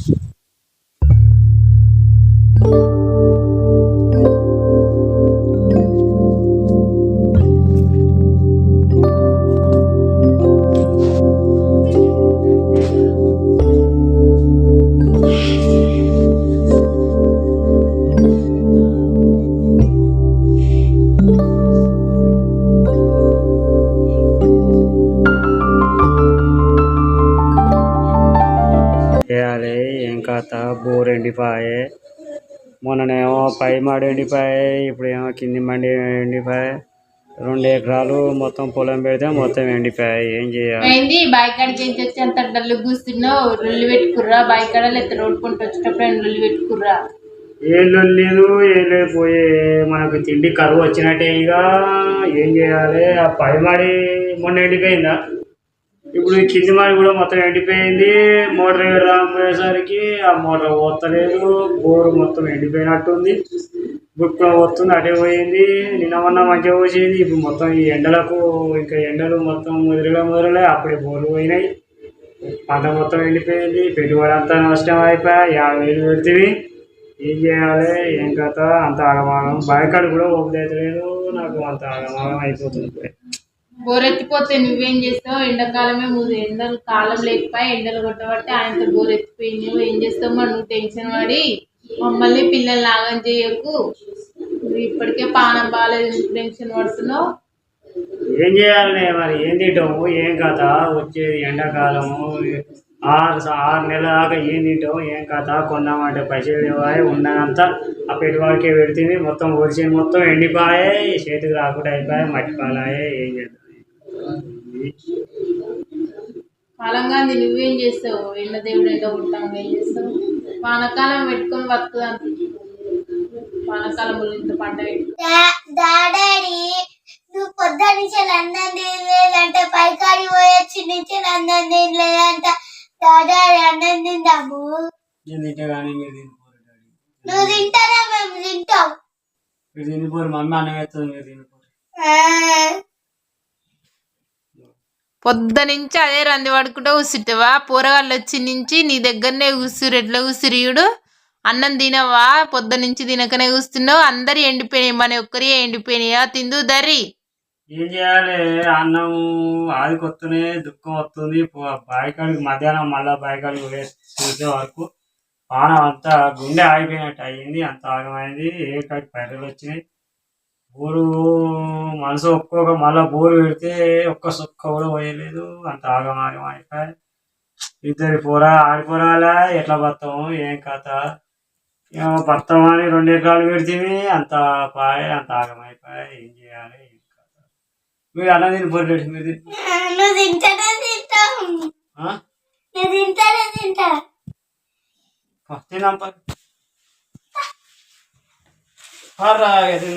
ます。చేయాలి. ఏం కథ? బోర్ ఎండిపోయే. మొన్ననేమో పై మాడి ఎండిపోయాయి ఇప్పుడు ఏమో కింది మండి ఎండిపోయాయి రెండు ఎకరాలు మొత్తం పొలం పెడితే మొత్తం ఎండిపోయాయి. ఏం చేయాలి? ఏంది? బాయికాడ వచ్చి అంత డల్లు కూస్తున్నావు రొల్లు పెట్టుకుర్రా. బాయికాడ లేకపోతే రోడ్ పంట వచ్చేటప్పుడు ఆయన రొల్లు పెట్టుకుర్రా? ఏం లేదు. ఏం లేదు పోయే మనకు తిండి కరువు వచ్చినట్టే ఇక. ఏం చేయాలి? ఆ పై మాడి మొన్న ఎండిపోయిందా? ఇప్పుడు ఈ కింది మాడి కూడా మొత్తం ఎండిపోయింది. మోటార్ ఎగరదాం పోయేసరికి ఆ మోటార్ పోతలేదు. బోరు మొత్తం ఎండిపోయినట్టుంది. బుక్క వస్తుంది అటే పోయింది. నిన్న మొన్న మంచిగా పోసింది. ఇప్పుడు మొత్తం ఈ ఎండలకు ఇంకా ఎండలు మొత్తం ముదిరిగా ముదిరలే. అప్పుడే బోర్లు పోయినాయి. పంట మొత్తం ఎండిపోయింది. పెట్టుబడి అంతా నష్టం అయిపోయా. యాభై వేలు పెడితే ఏం చేయాలి? ఏం కథ? అంత ఆగమాగం. బయకాడు కూడా ఓపిలేదు నాకు అంత ఆగమాగం అయిపోతుంది. బోరెత్తిపోతే నువ్వేం చేస్తావు ఎండాకాలమే ముందు ఎండలు కాలం లేకపోయి ఎండలు కొట్టబట్టి ఆయనతో బోరెత్తిపోయి నువ్వు ఏం చేస్తావు మరి నువ్వు టెన్షన్ పడి మమ్మల్ని పిల్లల్ని లాగం చేయకు. నువ్వు ఇప్పటికే పానం బాగాలేదు టెన్షన్ పడుతున్నావు? ఏం చేయాలి మరి? ఏం తింటాము ఏం కథ? వచ్చేది ఎండాకాలము. ఆరు ఆరు నెలల దాకా ఏం తింటాం ఏం కథ? కొందామంటే పైసలు ఇవ్వాలి ఉన్నదంతా ఆ పెట్టుబడికే పెడితే మొత్తం ఒడిసి మొత్తం ఎండిపోయే చేతికి రాకుండా అయిపోయాయి మట్టి పాలాయే ఏం చేద్దాం? కాలంగా నువ్వేం చేస్తావు? ఎండ దేవుడు ఎండ కొట్టాము ఏం చేస్తావు? వానకాలం పెట్టుకొని బతుకుదాం. వానకాలంలో ఇంత పంట పెట్టుకో. డాడీ నువ్వు పొద్దు నుంచి అన్నం తినలేదంటే పైకాడి పోయొచ్చి నుంచి అన్నం తినలేదంట. డాడీ అన్నం తిందాము. నువ్వు తింటారా మేము తింటాం? మీరు తినిపోరు మమ్మీ అన్నం వేస్తుంది మీరు తినిపోరు పొద్దునుంచి అదే రంది పడుకుంటూ కూర్చుంటావా పోరగాళ్ళు వచ్చి నుంచి నీ దగ్గరనే కూర్చురు ఎట్లా కూర్చురియుడు అన్నం తినవా? పొద్దు నుంచి తినకనే కూస్తున్నావు అందరు ఎండిపోయినాయి మన ఒక్కరి ఎండిపోయినాయా. తిందు దరి. ఏం చేయాలి? అన్నం ఆది కొత్తనే దుఃఖం వస్తుంది. బాయికాడికి మధ్యాహ్నం మళ్ళా బాయికాడికి వేసి చూసే వరకు పానం అంతా గుండె ఆగిపోయినట్టు అయ్యింది. అంత ఆగమైంది. ఏ కాడికి పర్రెలు వచ్చినాయి. బోరు మనసు ఒక్కొక్క మళ్ళా బోరు పెడితే ఒక్క సుక్క కూడా పోయలేదు. అంత ఆగమాగం అయిపోయి ఇద్దరి పోరా ఆడిపోరాలా ఎట్లా బతాము? ఏం కథ? ఏమో బతామని రెండు ఎకరాలు పెడితే అంత పాయ అంత ఆగమైపోయి ఏం చేయాలి? ఏం కథ? మీరు అన్నం తిని పోలేదు మీరు తిన్నాం పా. పారా, ఇక తిన్నాం.